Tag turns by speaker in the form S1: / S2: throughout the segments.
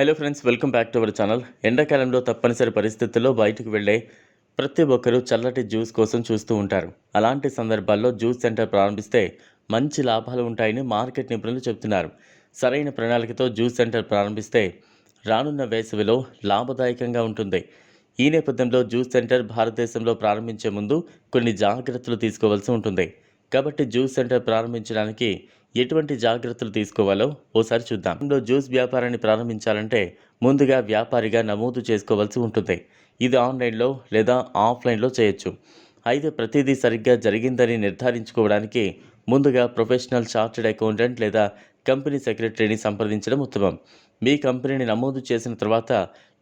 S1: Hello friends welcome back to our channel ఎండాకాలంలో తప్పనిసరి పరిస్థితుల్లో బయటకు వెళ్ళే ప్రతి ఒక్కరూ చల్లటి జ్యూస్ కోసం చూస్తూ ఉంటారు. అలాంటి సందర్భాల్లో జ్యూస్ సెంటర్ ప్రారంభిస్తే మంచి లాభాలు ఉంటాయని మార్కెట్ నిపుణులు చెబుతున్నారు. సరైన ప్రణాళికతో జ్యూస్ సెంటర్ ప్రారంభిస్తే రానున్న వేసవిలో లాభదాయకంగా ఉంటుంది. ఈ నేపథ్యంలో జ్యూస్ సెంటర్ భారతదేశంలో ప్రారంభించే ముందు కొన్ని జాగ్రత్తలు తీసుకోవాల్సి ఉంటుంది. కాబట్టి జ్యూస్ సెంటర్ ప్రారంభించడానికి ఎటువంటి జాగ్రత్తలు తీసుకోవాలో ఓసారి చూద్దాం. ఇందులో జ్యూస్ వ్యాపారాన్ని ప్రారంభించాలంటే ముందుగా వ్యాపారిగా నమోదు చేసుకోవాల్సి ఉంటుంది. ఇది ఆన్లైన్లో లేదా ఆఫ్లైన్లో చేయొచ్చు. అయితే ప్రతిదీ సరిగ్గా జరిగిందని నిర్ధారించుకోవడానికి ముందుగా ప్రొఫెషనల్ చార్టెడ్ అకౌంటెంట్ లేదా కంపెనీ సెక్రటరీని సంప్రదించడం ఉత్తమం. మీ కంపెనీని నమోదు చేసిన తర్వాత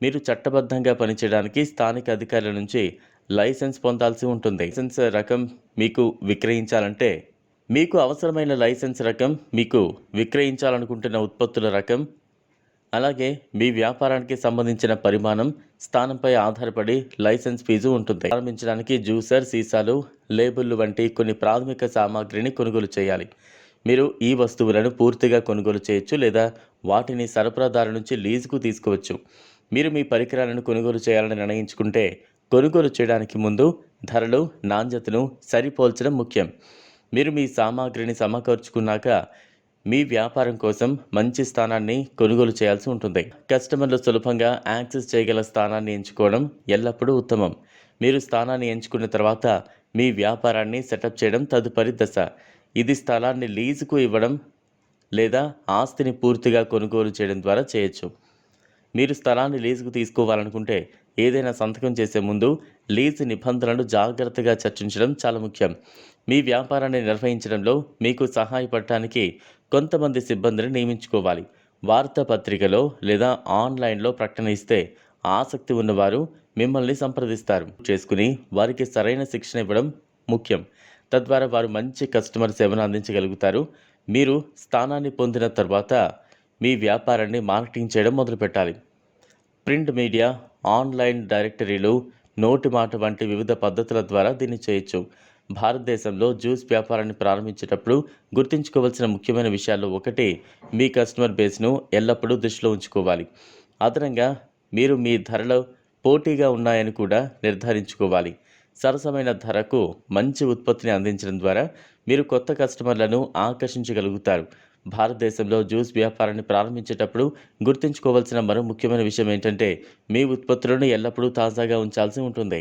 S1: మీరు చట్టబద్ధంగా పనిచేయడానికి స్థానిక అధికారుల నుంచి లైసెన్స్ పొందాల్సి ఉంటుంది. లైసెన్స్ రకం మీకు విక్రయించాలంటే మీకు అవసరమైన లైసెన్స్ రకం మీకు విక్రయించాలనుకుంటున్న ఉత్పత్తుల రకం అలాగే మీ వ్యాపారానికి సంబంధించిన పరిమాణం స్థానంపై ఆధారపడి లైసెన్స్ ఫీజు ఉంటుంది. ప్రారంభించడానికి జ్యూసర్ సీసాలు లేబుల్లు వంటి కొన్ని ప్రాథమిక సామాగ్రిని కొనుగోలు చేయాలి. మీరు ఈ వస్తువులను పూర్తిగా కొనుగోలు చేయొచ్చు లేదా వాటిని సరఫరాదారు నుంచి లీజుకు తీసుకోవచ్చు. మీరు మీ పరికరాలను కొనుగోలు చేయాలని నిర్ణయించుకుంటే కొనుగోలు చేయడానికి ముందు ధరలు నాణ్యతను సరిపోల్చడం ముఖ్యం. మీరు మీ సామాగ్రిని సమకూర్చుకున్నాక మీ వ్యాపారం కోసం మంచి స్థానాన్ని కొనుగోలు చేయాల్సి ఉంటుంది. కస్టమర్లు సులభంగా యాక్సెస్ చేయగల స్థానాన్ని ఎంచుకోవడం ఎల్లప్పుడూ ఉత్తమం. మీరు స్థానాన్ని ఎంచుకున్న తర్వాత మీ వ్యాపారాన్ని సెటప్ చేయడం తదుపరి దశ. ఇది స్థలాన్ని లీజుకు ఇవ్వడం లేదా ఆస్తిని పూర్తిగా కొనుగోలు చేయడం ద్వారా చేయొచ్చు. మీరు స్థలాన్ని లీజుకు తీసుకోవాలనుకుంటే ఏదైనా సంతకం చేసే ముందు లీజు నిబంధనలు జాగ్రత్తగా చర్చించడం చాలా ముఖ్యం. మీ వ్యాపారాన్ని నిర్వహించడంలో మీకు సహాయపడటానికి కొంతమంది సిబ్బందిని నియమించుకోవాలి. వార్తాపత్రికలో లేదా ఆన్లైన్లో ప్రకటన ఇస్తే ఆసక్తి ఉన్నవారు మిమ్మల్ని సంప్రదిస్తారు. చేసుకుని వారికి సరైన శిక్షణ ఇవ్వడం ముఖ్యం. తద్వారా వారు మంచి కస్టమర్ సేవను అందించగలుగుతారు. మీరు స్థానాన్ని పొందిన తర్వాత మీ వ్యాపారాన్ని మార్కెటింగ్ చేయడం మొదలుపెట్టాలి. ప్రింట్ మీడియా ఆన్లైన్ డైరెక్టరీలు నోటి మాట వంటి వివిధ పద్ధతుల ద్వారా దీన్ని చేయొచ్చు. భారతదేశంలో జ్యూస్ వ్యాపారాన్ని ప్రారంభించేటప్పుడు గుర్తుంచుకోవాల్సిన ముఖ్యమైన విషయాల్లో ఒకటి మీ కస్టమర్ బేస్ను ఎల్లప్పుడూ దృష్టిలో ఉంచుకోవాలి. అదనంగా మీరు మీ ధరలో పోటీగా ఉన్నాయని కూడా నిర్ధారించుకోవాలి. సరసమైన ధరకు మంచి ఉత్పత్తిని అందించడం ద్వారా మీరు కొత్త కస్టమర్లను ఆకర్షించగలుగుతారు. భారతదేశంలో జ్యూస్ వ్యాపారాన్ని ప్రారంభించేటప్పుడు గుర్తుంచుకోవాల్సిన మరో ముఖ్యమైన విషయం ఏంటంటే మీ ఉత్పత్తులను ఎల్లప్పుడూ తాజాగా ఉంచాల్సి ఉంటుంది.